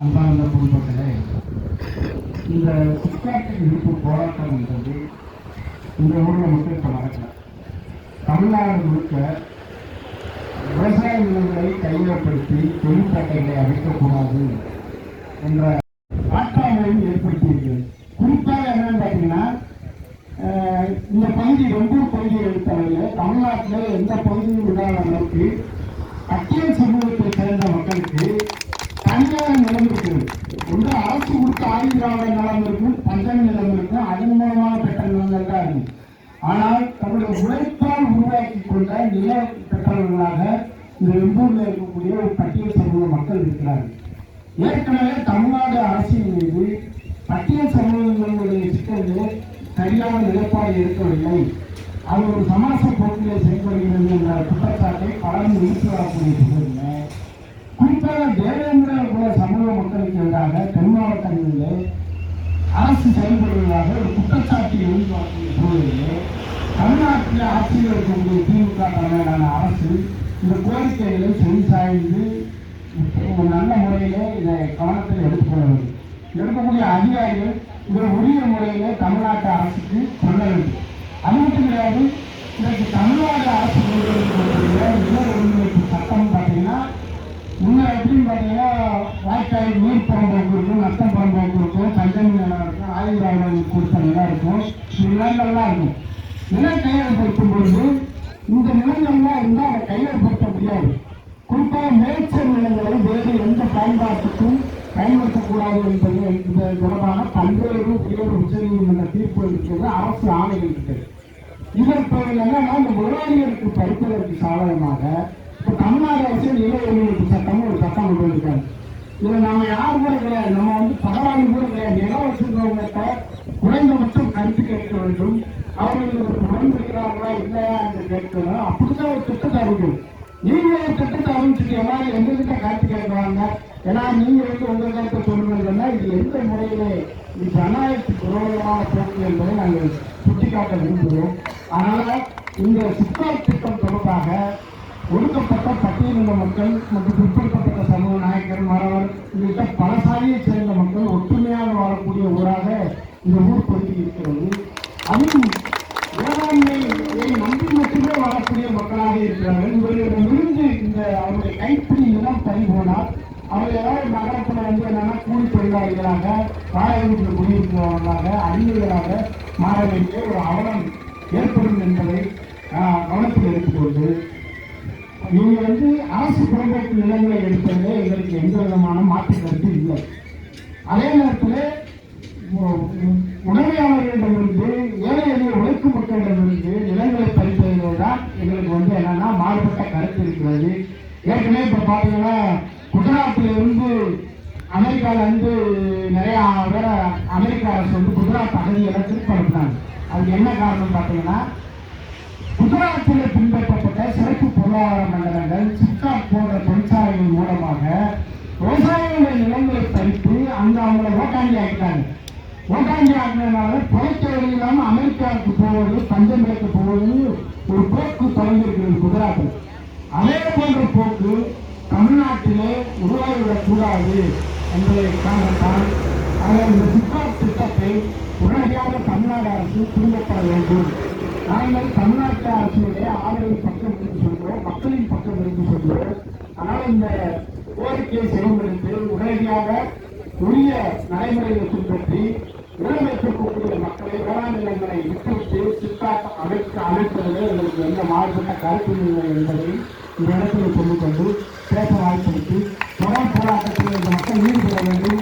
அன்பார்ந்த பொதுமக்களே இந்த சிக்காட்டு எதிர்ப்பு போராட்டம் என்பது இந்த ஊரில் மட்டும் இப்போ நடக்கல. தமிழ்நாடு முழுக்க விவசாய நிலங்களை கையகப்படுத்தி தொழிற்பேட்டைகளை அமைக்கக்கூடாது என்ற ஆட்டாமையும் ஏற்படுத்தியிருக்கிறது குறிப்பாக என்னன்னு பார்த்தீங்கன்னா இந்த பகுதி வெம்பூர் பகுதியை எடுத்தவரையில் தமிழ்நாட்டில் எந்த பகுதியும் இல்லாத அளவுக்கு அத்தியல் சமூகத்தை சேர்ந்த மக்களுக்கு தனியாக நிலம் இருக்கிறது ஒன்று அரசு கொடுத்த ஆயுதிராவிட நிலம் இருக்கும் பஞ்சம் நிலம் இருக்கும் அதன் மூலமாக பெற்ற நிலங்கள் தான் இருக்கு ஆனால் தன்னுடைய உழைப்பால் உருவாக்கி கொண்ட நில பெற்றவர்களாக இந்த வெம்பூரில் இருக்கக்கூடிய ஒரு பட்டியல் சமூக மக்கள் இருக்கிறார்கள். ஏற்கனவே தமிழ்நாடு அரசின் மீது பட்டியல் சமூகங்களுடைய சிக்கல்கள் சரியான நிலைப்பாடு இருக்கவில்லை. அது ஒரு சமாச போக்கிலே செயல்படுகிறது என்ற குற்றச்சாட்டை பலரும் வீட்டு வரக்கூடிய சூழலில் குறிப்பாக தேவேந்திரா குல சமூக மக்களுக்கு எதிராக தென் மாவட்டங்களிலே அரசு செயல்படுவதாக ஒரு குற்றச்சாட்டு எதிர்பார்க்கும் சூழலிலே தமிழ்நாட்டில் ஆட்சியில் இருக்கக்கூடிய திமுக தலைமையிலான அரசு இந்த கோரிக்கைகளை செவிசாய்ந்து ஒரு நல்ல முறையிலே இதை கவனத்தில் எடுத்துக்கொள்ள வேண்டும். எடுக்கக்கூடிய அதிகாரிகள் இதை உரிய முறையிலே தமிழ்நாட்டு அரசுக்கு சொல்ல வேண்டும். அது மட்டும் கிடையாது இன்றைக்கு தமிழ்நாடு அரசு கொண்டு வந்திருக்கக்கூடிய நில ஒருங்கிணைப்பு சட்டம் பார்த்தீங்கன்னா முன்ன எப்படின்னு பார்த்தீங்கன்னா வாய்க்கால் நீர் புறம்போக்கு இருக்கும் நஷ்டம் புறம்போக்கு இருக்கும் பஞ்சமி நிலம் இருக்கும் ஆயுர்வேதம் கொடுத்த நிலம் இருக்கும். இந்த நிலங்கள்லாம் இருக்கும். நிலம் கையகப்படுத்தும் பொழுது இந்த நிலங்கள்லாம் இருந்தால் அதை கையகப்படுத்த முடியாது. குறிப்பாக மேய்ச்சல் நிலங்களை வேறு எந்த பயன்பாட்டுக்கும் பயன்படுத்தக்கூடாது என்பது இந்த தொடர்பான பல்வேறு உயர் உச்சநீதிமன்ற தீர்ப்பு இருக்கிறது அரசு ஆணைகள் இருக்கிறது. இதற்கு என்னன்னா இந்த முதலாளிகளுக்கு படிப்பதற்கு சாதகமாக இப்போ தமிழ்நாடு அரசு நில உரிமைக்கு சட்டம் ஒரு சட்டம் கொண்டு வந்திருக்காங்க இதில் நம்ம யார் கூட கிடையாது. நம்ம வந்து பரவாயில்ல கூட கிடையாது. நிலம் வச்சிருக்கிறவங்ககிட்ட குறைந்தபட்சம் கருத்து கேட்க வேண்டும் அவர்களுக்கு உடன்படுகிறார்களா இல்லையா என்று கேட்கணும் அப்படிதான் ஒரு திட்டத்தை அறிவிக்கும். நீங்க ஒரு திட்டத்தை அறிவிச்சுட்டு எல்லாரும் எங்ககிட்ட கருத்து கேட்கறாங்க. ஏன்னா நீங்க வந்து உங்க கருத்தை சொல்லுங்கன்னா இது எந்த முறையிலே இது ஜனநாயகத்துக்கு விரோதமான போக்கு என்பதை நாங்கள் சுட்டிக்காட்ட விரும்புகிறோம். அதனால இந்த சித்தார் திட்டம் தொடர்பாக ஒடுக்கப்பட்ட பட்டியலின மக்கள் மற்றும் பிற்படுத்தப்பட்ட சமூக நாயக்கர் மாணவர் உள்ளிட்ட பல சாதியை சேர்ந்த நகரத்தில் வந்து என்னன்னா கூலி தொழிலாளிகளாக வாடகை குடியிருக்கிறவர்களாக மாற வேண்டிய ஒரு அவலம் ஏற்படும் என்பதை கவனத்தில் எடுத்துக்கொண்டு நீங்கள் வந்து அரசு புறம்போக்கு நிலங்களை எடுத்தது எங்களுக்கு எந்த விதமான மாற்று கருத்து இல்லை. அதே நேரத்தில் உ- ஏழை எளிய உழைக்கும் மக்களிடமிருந்து நிலங்களை பறிப்பதில் தான் எங்களுக்கு வந்து என்னன்னா மாறுபட்ட கருத்து இருக்கிறது. ஏற்கனவே இப்போ பார்த்தீங்கன்னா குஜராத்தில் இருந்து அமெரிக்காவில் இருந்து நிறைய பேரை அமெரிக்க அரசு வந்து குஜராத் அகதிகளை திருப்பி அதுக்கு என்ன காரணம் பார்த்தீங்கன்னா குஜராத்தில் பின்பற்றப்பட்ட சிறப்பு பொருளாதார மண்டலங்கள் சிப்காட் போன்ற தொழிற்சாலைகள் மூலமாக விவசாயிகளுடைய நிலங்களை பறித்து அங்கே அவங்கள ஓட்டாண்டி ஆக்கிட்டாங்க. ஓட்டாண்டி ஆக்கினதுனால புலத்தொழில் இல்லாமல் அமெரிக்காவுக்கு போவது பஞ்சமேற்கு போவது ஒரு போக்கு தொடங்கியிருக்கிறது குஜராத்தில். அதே போன்ற போக்கு தமிழ்நாட்டிலே உருவாகிவிடக்கூடாது என்பதை காரணத்தான் அதில் இந்த சிப்காட் திட்டத்தை உடனடியாக தமிழ்நாடு அரசு திரும்பப்பட வேண்டும். நாங்கள் தமிழ்நாட்டு அரசுடைய ஆதரவு பக்கம் இருந்து சொல்கிறோம் மக்களின் பக்கம் இருந்து சொல்கிறோம். ஆனால் இந்த கோரிக்கையை செயல்படுத்தி உடனடியாக உரிய நடைமுறைகளை பின்பற்றி நிலம் மக்களை வேளாண் நிலங்களை விட்டுவிட்டு சித்தாட்ட அமைக்க அமைப்பதிலே எங்களுக்கு எந்த மாறுபட்ட கருத்து இல்லை என்பதை இந்த கொண்டு சொல்லிக்கொண்டு பேச வாய்ப்பளித்து தொடர் போராட்டத்தில் இந்த மக்கள் ஈடுபட வேண்டும்.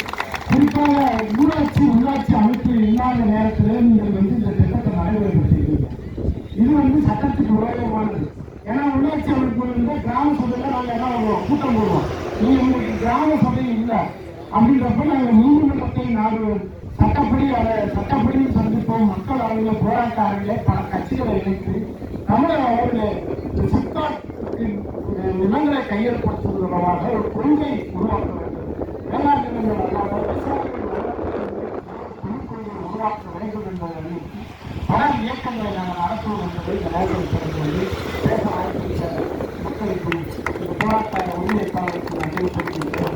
குறிப்பாக ஊராட்சி உள்ளாட்சி அமைப்பு இல்லாத நேரத்தில் நீங்கள் வந்து இந்த திட்டத்தை நடைமுறைப்படுத்தியிருக்கீங்க. இது வந்து சட்டத்துக்கு விரோதமானது ஏன்னா உள்ளாட்சி அமைப்பு வந்து கிராம சபையில் நாங்கள் என்ன வருவோம் கூட்டம் போடுவோம். நீங்க உங்களுக்கு கிராம சபை இல்லை அப்படின்றப்ப நாங்கள் நீதிமன்றத்தை நாடுவோம். சட்டப்படி அதை சட்டப்படி சந்திப்போம். மக்கள் அவங்க போராட்ட அரங்கிலே பல கட்சிகளை இணைத்து சித்தாட் நிலங்களை கையெழுப்படுத்துவதாக ஒரு கொள்கை உருவாக்க வேண்டும் வேளாண் நிலங்கள் அல்லாத உருவாக்க வேண்டும் என்பதை அறிவித்து பல இயக்கங்களை நாங்கள் நடத்துவோம் என்பதை இந்த நேரத்தில் பேச வாய்ப்பளித்த மக்களுக்கு போராட்ட ஒருங்கிணைப்பாளருக்கு நன்றி தெரிவித்து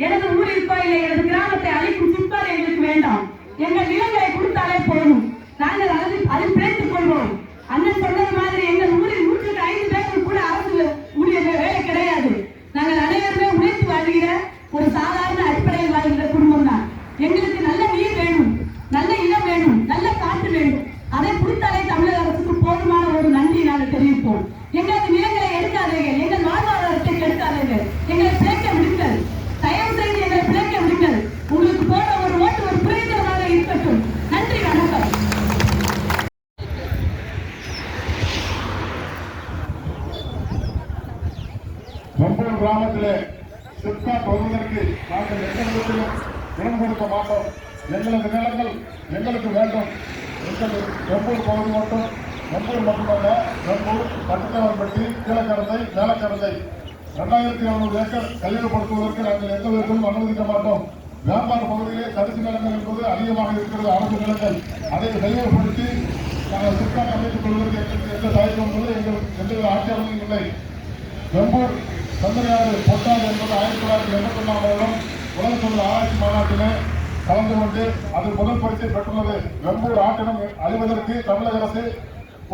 எனது ஊரில் கோயிலை எனது கிராமத்தை அழிக்கும் சிப்கார் எங்களுக்கு வேண்டாம். எங்கள் நிலங்களை கொடுத்தாலே போதும். நாங்கள் அதில் அதில் பிழைத்துக் கொள்வோம் அண்ணன் சொன்னது மாதிரி எங்கள் ஊரில் நூற்றுக்கு ஐந்து பேருக்கு கூட அரசு ஊழிய வேலை கிடையாது நாங்கள் அனைவருமே உழைத்து வாழ்கிற ஒரு சாதாரண அடிப்படையில் வாழ்கிற குடும்பம் தான் எங்களுக்கு நல்ல நீர் வேணும் நல்ல இடம் வேணும் நல்ல காற்று வேணும் அதை கொடுத்தாலே தமிழக அரசுக்கு போதுமான ஒரு நன்றி நாங்கள் தெரிவிப்போம் எங்களது நிலங்களை எடுக்காதீர்கள் எங்கள் வாழ்வாதாரத்தை கெடுக்காதீர்கள் எங்களை பிழைக்க விடுங்கள் தயவு செய்து எங்களை பிழைக்க விடுங்கள் உங்களுக்கு போட ஒரு ஓட்டு ஒரு புரிதலாக இருக்கட்டும் நன்றி வணக்கம் வெம்பூர் கிராமத்திலே சிப்காட் வருவதற்கு நாங்கள் எந்த விதத்திலும் இடம் கொடுக்க மாட்டோம் எங்களுக்கு நிலங்கள் எங்களுக்கு வேண்டும். எங்கள் வெம்பூர் பகுதி மட்டும் வெம்பூர் மட்டுமல்ல வெம்பூர் பட்டுக்கவன்பட்டி கீழக்கரந்தை மேலக்கரந்தை. ரெண்டாயிரத்தி எழுநூறு ஏக்கர் கையகப்படுத்துவதற்கு நாங்கள் எந்த விதத்திலும் அனுமதிக்க மாட்டோம். வியாபார பகுதியிலே தடுப்பு நிலங்கள் என்பது அதிகமாக இருக்கிறது அரசு நிலங்கள். அதை கையகப்படுத்தி நாங்கள் சுற்றாக அமைத்துக் கொள்வதற்கு எங்களுக்கு எந்த தயக்கம் எங்கள் எந்த ஆட்சேபமும் இல்லை. வெம்பூர் சந்திரயாறு பொட்டாது என்பது ஆயிரத்தி தொள்ளாயிரத்தி எண்பத்தி ஒன்றாம் வருடம் உலக தமிழ் ஆராய்ச்சி மாநாட்டிலே கலந்து கொண்டு அது முதல் பரிசை பெற்றுள்ளது. வெம்பூர் ஆட்டினம் அழிவதற்கு தமிழக அரசு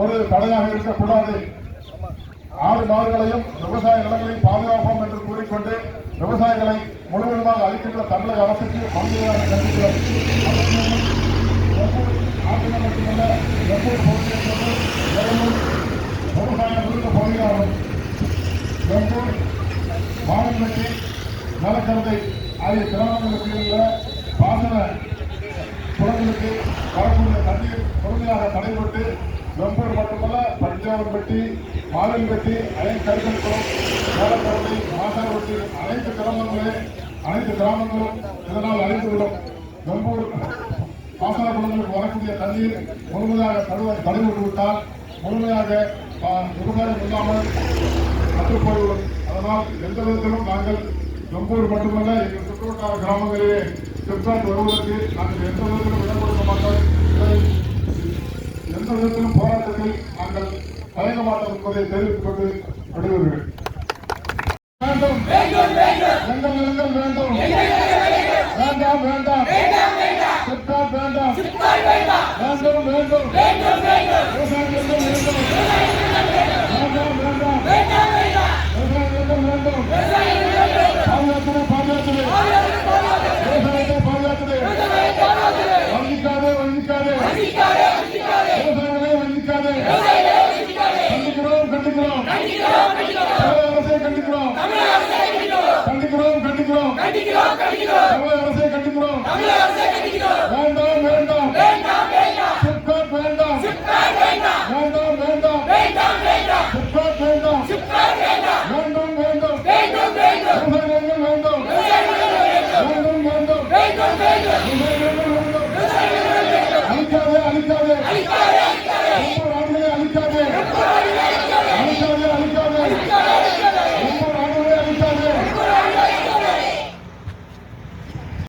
ஒரு தடையாக இருக்கக்கூடாது. ஆறு மாடுகளையும் விவசாய நிலங்களையும் பாதுகாப்போம் என்று கூறிக்கொண்டு விவசாயிகளை முழுவதுமாக அளிக்கின்ற தமிழக அரசுக்கு பங்குகளாக கண்டிக்கிறோம் வெம்பூர் ஆட்டினம் மட்டுமல்ல வெம்பூர் பகுதி என்பது வெறும் விவசாயம் பகுதியாகும் வெம்பூர் வானம்பட்டி நலக்கரந்தை ஆகிய கிராமங்களுக்கு உள்ள பாசன குளங்களுக்கு வரக்கூடிய தண்ணீர் முழுமையாக தடைபட்டு வெம்பூர் மட்டுமல்ல பஞ்சாவன்பட்டி மாவின்பட்டி அயன் கருக்கல் குளம் நலக்கரந்தை மாசாவட்டி அனைத்து கிராமங்களே அனைத்து கிராமங்களும் இதனால் அழிந்துவிடும் வெம்பூர் பாசன குளங்களுக்கு வரக்கூடிய தண்ணீர் முழுமையாக தடுவ தடைபட்டு விட்டால் முழுமையாக ஆ, விவசாயம் இல்லாமல் அற்று அதனால் எந்த விதத்திலும் நாங்கள் வெம்பூர் மட்டுமல்ல எங்கள் சுற்றுவட்டார கிராமங்களிலே சிப்காட் வருவதற்கு நாங்கள் எந்த விதத்திலும் இடம் கொடுக்க மாட்டோம் எந்த விதத்திலும் போராட்டத்தில் நாங்கள் தயங்க மாட்டோம் என்பதை தெரிவித்துக் கொண்டு விடுவீர்கள் வேண்டும் வேண்டும் வேண்டும் வேண்டும் வேண்டாம் வேண்டாம் சிப்காட் வேண்டாம் வேண்டும் வேண்டும் வேண்டும் வேண்டும். வேண்டும் வேண்டும். வேண்டும் வேண்டும். வேண்டும் வேண்டும். கண்டிக்கிறோம் கண்டிக்கிறோம். அரசை கண்டிக்கிறோம்.